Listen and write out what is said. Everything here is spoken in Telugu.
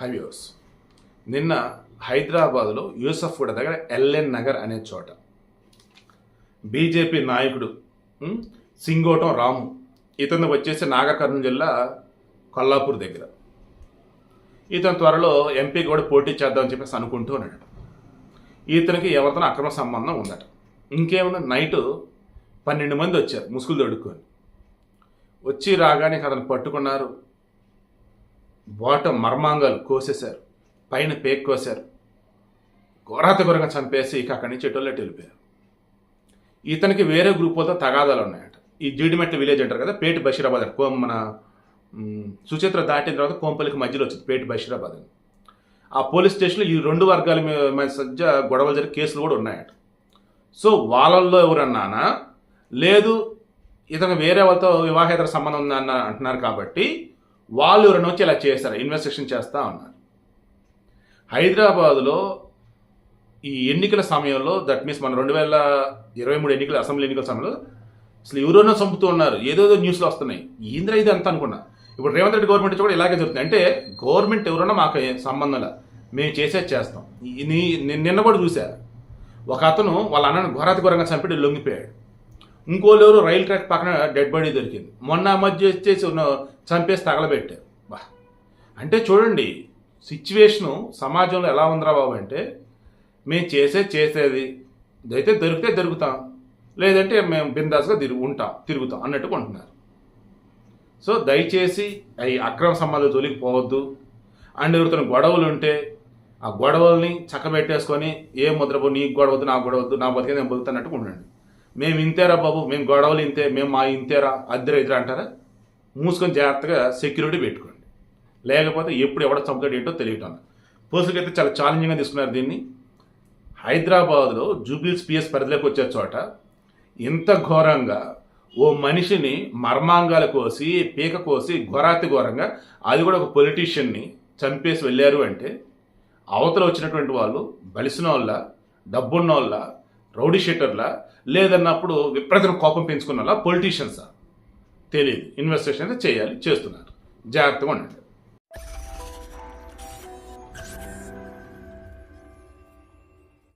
హైవేస్ నిన్న హైదరాబాద్లో యూసఫ్గూడ దగ్గర ఎల్ఎన్ నగర్ అనే చోట. బీజేపీ నాయకుడు సింగోటం రాము. ఇతను వచ్చేసి నాగర్ జిల్లా కొల్లాపూర్ దగ్గర. ఇతను త్వరలో ఎంపీ కూడా పోటీ చేద్దామని చెప్పేసి అనుకుంటూ ఉన్నాడు. ఇతనికి ఎవరితో అక్రమ సంబంధం ఉందట. ఇంకేముంది? నైట్ పన్నెండు మంది వచ్చారు ముసుగులు దొడుక్కొని వచ్చి రాగానే అతను పట్టుకున్నారు. బాటం మర్మాంగాలు కోసేశారు. పైన పేక్ కోసారు ఘోరాత ఘోరంగా చంపేసి ఇక అక్కడి నుంచి ఎటోళ్ళెట్ వెళ్ళిపోయారు. ఇతనికి వేరే గ్రూప్ తగాదాలు ఉన్నాయట. ఈ జీడిమెట్ల విలేజ్ అంటారు కదా పేటి బషీరాబాద్ కోమ్ మన సుచిత్ర దాటిన తర్వాత కోంపల్లికి మధ్యలో వచ్చింది పేటి బషీరాబాద్ అని. ఆ పోలీస్ స్టేషన్లో ఈ రెండు వర్గాల మధ్య గొడవలు జరిగే కేసులు కూడా ఉన్నాయట. సో వాళ్ళల్లో ఎవరన్నానా లేదు ఇతను వేరే వాళ్ళతో వివాహేతర సంబంధం ఉందన్న అంటున్నారు కాబట్టి వాళ్ళు ఎవరైనా వచ్చి ఇలా చేస్తారు ఇన్వెస్టిగేషన్ చేస్తూ ఉన్నారు. హైదరాబాద్లో ఈ ఎన్నికల సమయంలో దట్ మీన్స్ మన రెండు వేల ఇరవై మూడు ఎన్నికల అసెంబ్లీ ఎన్నికల సమయంలో అసలు ఎవరైనా చంపుతూ ఉన్నారు. ఏదోదో న్యూస్లో వస్తున్నాయి. ఏంద్ర ఇది అంత అనుకున్నా. ఇప్పుడు రేవంత్ రెడ్డి గవర్నమెంట్ కూడా ఇలాగే జరుగుతుంది. అంటే గవర్నమెంట్ ఎవరైనా మాకు సంబంధం లేదు. మేము చేసేది చేస్తాం. నీ- నిన్న నిన్న కూడా చూసా ఒక అతను వాళ్ళ అన్నను ఘోరాతి ఘోరంగా చంపి లొంగిపోయాడు. ఇంకోళ్ళు ఎవరు రైలు ట్రాక్ పక్కన డెడ్ బాడీ దొరికింది. మొన్న మధ్య వచ్చేసి ఉన్న చంపేసి తగలబెట్టారు బా. అంటే చూడండి సిచ్యువేషను సమాజంలో ఎలా ఉందిరా బాబు అంటే మేము చేసేది చేసేది. అయితే దొరికితే దొరుకుతాం లేదంటే మేము బిందాస్గా తిరుగు ఉంటాం తిరుగుతాం అన్నట్టుగా ఉంటున్నారు సో దయచేసి అవి అక్రమ సంబంధాలు జోలికి పోవద్దు అండ్ ఎవరితో గొడవలు ఉంటే ఆ గొడవల్ని చక్కబెట్టేసుకొని ఏ ముద్రపో నీకు గొడవద్దు నాకు గొడవద్దు నా బతికే నేను బతుకుతానట్టు ఉండండి మేము ఇంతేరా బాబు మేము గొడవలు ఇంతే మేము మా ఇంతేరా అద్దెర ఇద్దరు అంటారా? మూసుకొని జాగ్రత్తగా సెక్యూరిటీ పెట్టుకోండి. లేకపోతే ఎప్పుడు ఎవడ చంపుతాడు ఏంటో తెలియటం పోలీసులకైతే చాలా ఛాలెంజింగ్గా తీసుకున్నారు దీన్ని. హైదరాబాద్లో జూబ్లీస్ పిఎస్ పరిధిలోకి వచ్చే చోట ఇంత ఘోరంగా ఓ మనిషిని మర్మాంగాలు కోసి పీక కోసి ఘోరాతి ఘోరంగా అది కూడా ఒక పొలిటీషియన్ని చంపేసి వెళ్ళారు అంటే అవతల వచ్చినటువంటి వాళ్ళు బలిసిన వాళ్ళ డబ్బున్న వాళ్ళ రౌడీ షీటర్ల? లేదన్నప్పుడు విపరీతం కోపం పెంచుకున్నలా పొలిటీషియన్సా? తెలియదు ఇన్వెస్టిగేషన్ అయితే చేయాలి చేస్తున్నారు. జాగ్రత్తగా ఉండండి.